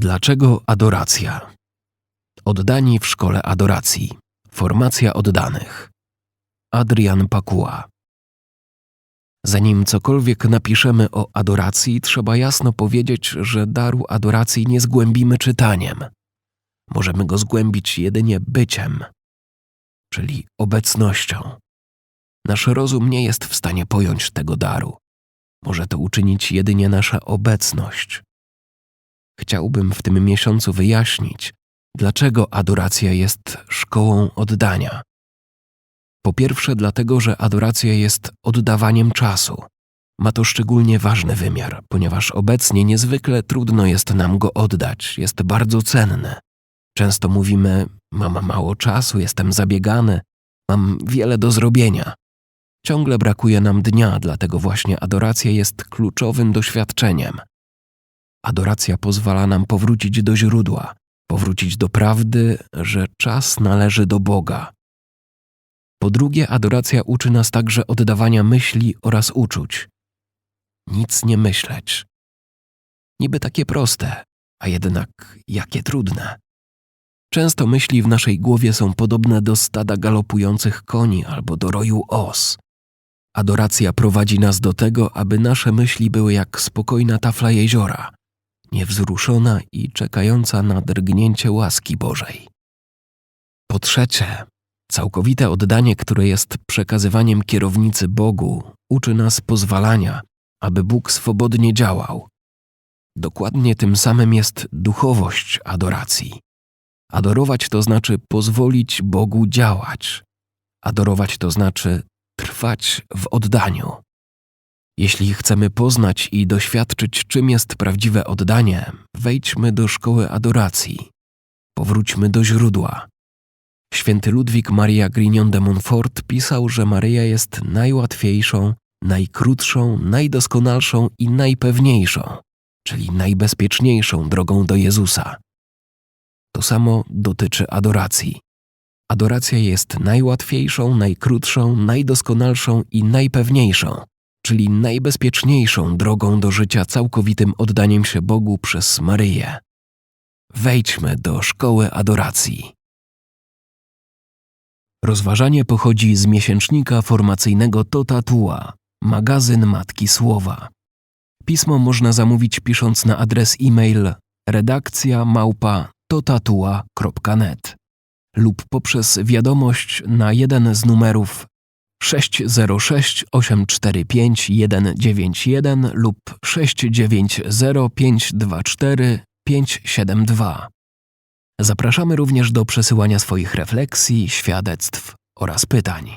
Dlaczego adoracja? Oddani w szkole adoracji. Formacja oddanych. Adrian Pakua. Zanim cokolwiek napiszemy o adoracji, trzeba jasno powiedzieć, że daru adoracji nie zgłębimy czytaniem. Możemy go zgłębić jedynie byciem, czyli obecnością. Nasz rozum nie jest w stanie pojąć tego daru. Może to uczynić jedynie nasza obecność. Chciałbym w tym miesiącu wyjaśnić, dlaczego adoracja jest szkołą oddania. Po pierwsze, dlatego, że adoracja jest oddawaniem czasu. Ma to szczególnie ważny wymiar, ponieważ obecnie niezwykle trudno jest nam go oddać, jest bardzo cenny. Często mówimy: Mam mało czasu, jestem zabiegany, mam wiele do zrobienia. Ciągle brakuje nam dnia, dlatego właśnie adoracja jest kluczowym doświadczeniem. Adoracja pozwala nam powrócić do źródła, powrócić do prawdy, że czas należy do Boga. Po drugie, adoracja uczy nas także oddawania myśli oraz uczuć. Nic nie myśleć. Niby takie proste, a jednak jakie trudne. Często myśli w naszej głowie są podobne do stada galopujących koni albo do roju os. Adoracja prowadzi nas do tego, aby nasze myśli były jak spokojna tafla jeziora, niewzruszona i czekająca na drgnięcie łaski Bożej. Po trzecie, całkowite oddanie, które jest przekazywaniem kierownicy Bogu, uczy nas pozwalania, aby Bóg swobodnie działał. Dokładnie tym samym jest duchowość adoracji. Adorować to znaczy pozwolić Bogu działać. Adorować to znaczy trwać w oddaniu. Jeśli chcemy poznać i doświadczyć, czym jest prawdziwe oddanie, wejdźmy do szkoły adoracji. Powróćmy do źródła. Święty Ludwik Maria Grignon de Montfort pisał, że Maryja jest najłatwiejszą, najkrótszą, najdoskonalszą i najpewniejszą, czyli najbezpieczniejszą drogą do Jezusa. To samo dotyczy adoracji. Adoracja jest najłatwiejszą, najkrótszą, najdoskonalszą i najpewniejszą, czyli najbezpieczniejszą drogą do życia całkowitym oddaniem się Bogu przez Maryję. Wejdźmy do szkoły adoracji. Rozważanie pochodzi z miesięcznika formacyjnego Totatua, magazyn Matki Słowa. Pismo można zamówić pisząc na adres e-mail redakcja małpa totatua.net lub poprzez wiadomość na jeden z numerów 606 845 191 lub 690 524 572. Zapraszamy również do przesyłania swoich refleksji, świadectw oraz pytań.